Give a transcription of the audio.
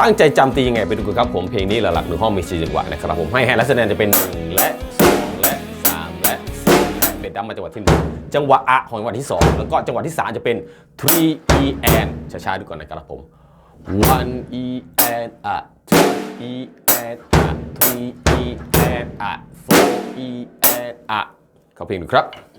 ตั้งใจจำตียังไงไปดูกันครับผมเพลงนี้หลักๆหนึ่งห้องมีสี่จังหวะนะครับผมให้แฮนด์และแสดงจะเป็น1และ2และ3และ4เป็นดัมมาจังหวะที่1จังหวะอะของจังหวะที่2แล้วก็จังหวะที่3จะเป็น3 e and ช้าๆดูก่อนนะครับผม1 e and a 2 e and a 3 e and a 4 e and a ขอเพลงดูครับ